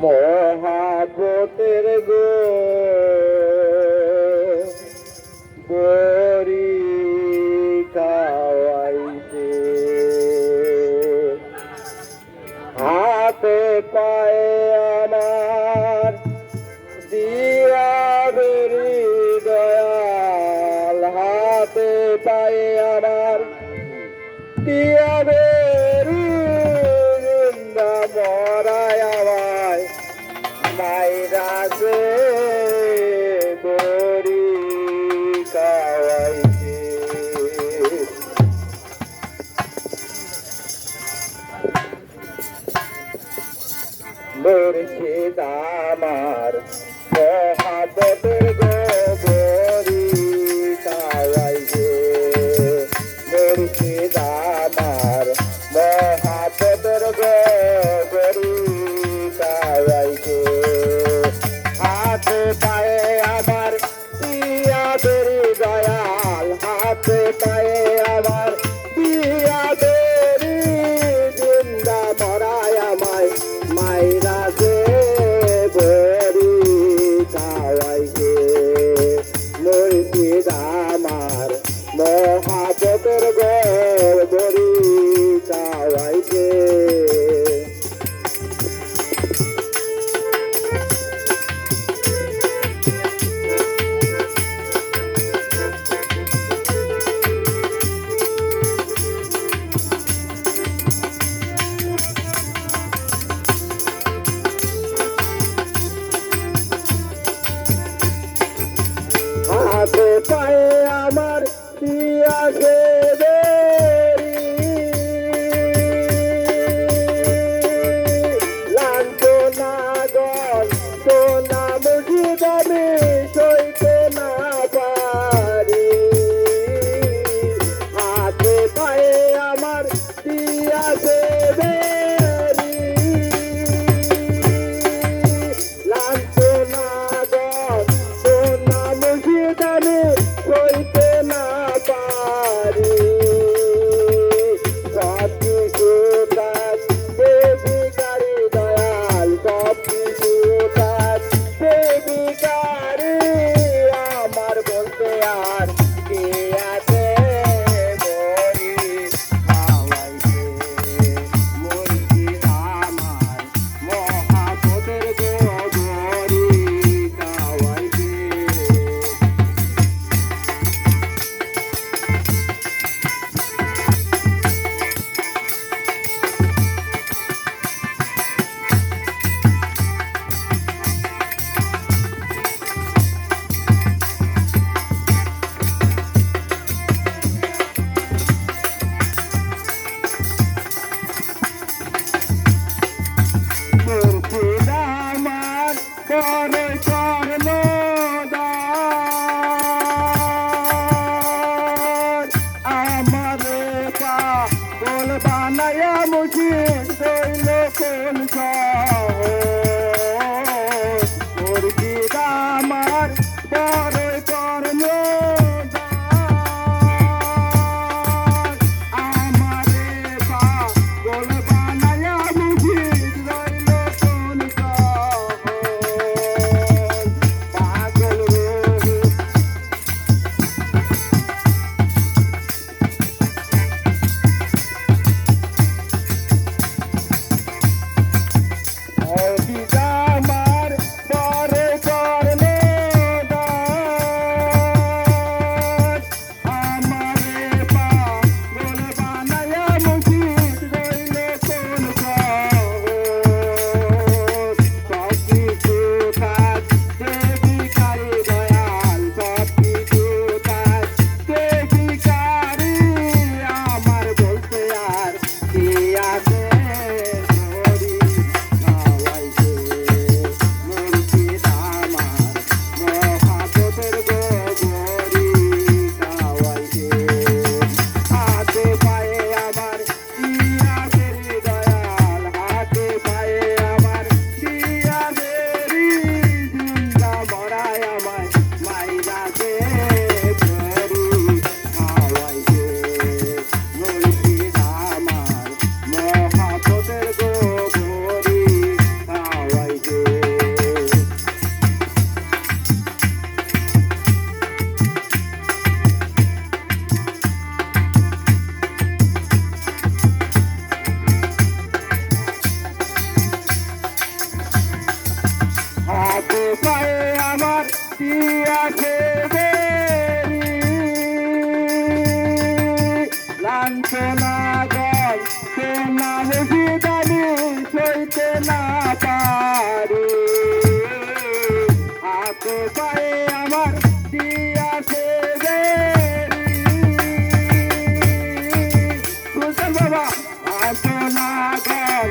মোহা পায়ে আমার কি হবে মরায় আমায়। মাইরাসে বড়ি দামা ಜಗರದ বানায়া মুখে শৈল কোন রাখে দেরি। লাঞ্ছনা গয় সে না বুঝি দাবি সইতে না পারি। হাতে পায়ে আমার দিয়াছে দেরি। বাবা? আজ না গয়